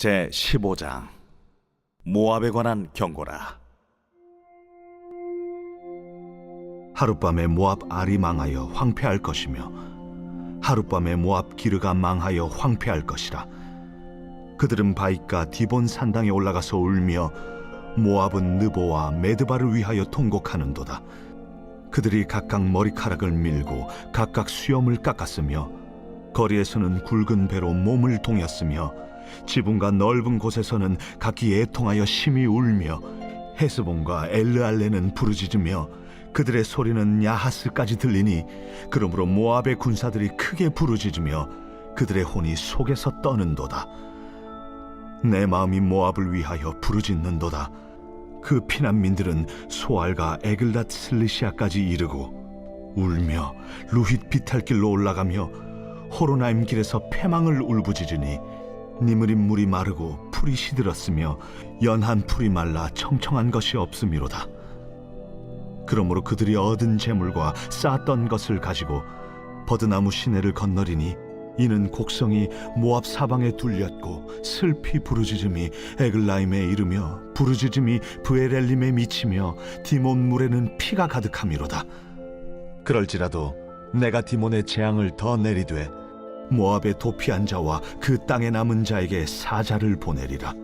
제 15장. 모압에 관한 경고라. 하룻밤에 모압 알이 망하여 황폐할 것이며 하룻밤에 모압 기르가 망하여 황폐할 것이라. 그들은 바이가 디본 산당에 올라가서 울며 모압은 느보와 메드바를 위하여 통곡하는도다. 그들이 각각 머리카락을 밀고 각각 수염을 깎았으며 거리에서는 굵은 배로 몸을 동였으며 지붕과 넓은 곳에서는 각기 애통하여 심히 울며 헤스본과 엘르알레는 부르짖으며 그들의 소리는 야하스까지 들리니 그러므로 모압의 군사들이 크게 부르짖으며 그들의 혼이 속에서 떠는도다. 내 마음이 모압을 위하여 부르짖는도다. 그 피난민들은 소알과 에글랏 슬리시아까지 이르고 울며 루힛 비탈길로 올라가며 호로나임 길에서 패망을 울부짖으니 니므린 물이 마르고 풀이 시들었으며 연한 풀이 말라 청청한 것이 없음이로다. 그러므로 그들이 얻은 재물과 쌓았던 것을 가지고 버드나무 시내를 건너리니 이는 곡성이 모압 사방에 둘렸고 슬피 부르짖음이 에글라임에 이르며 부르짖음이 브에렐림에 미치며 디몬 물에는 피가 가득함이로다. 그럴지라도 내가 디몬의 재앙을 더 내리되 모압의 도피한 자와 그 땅에 남은 자에게 사자를 보내리라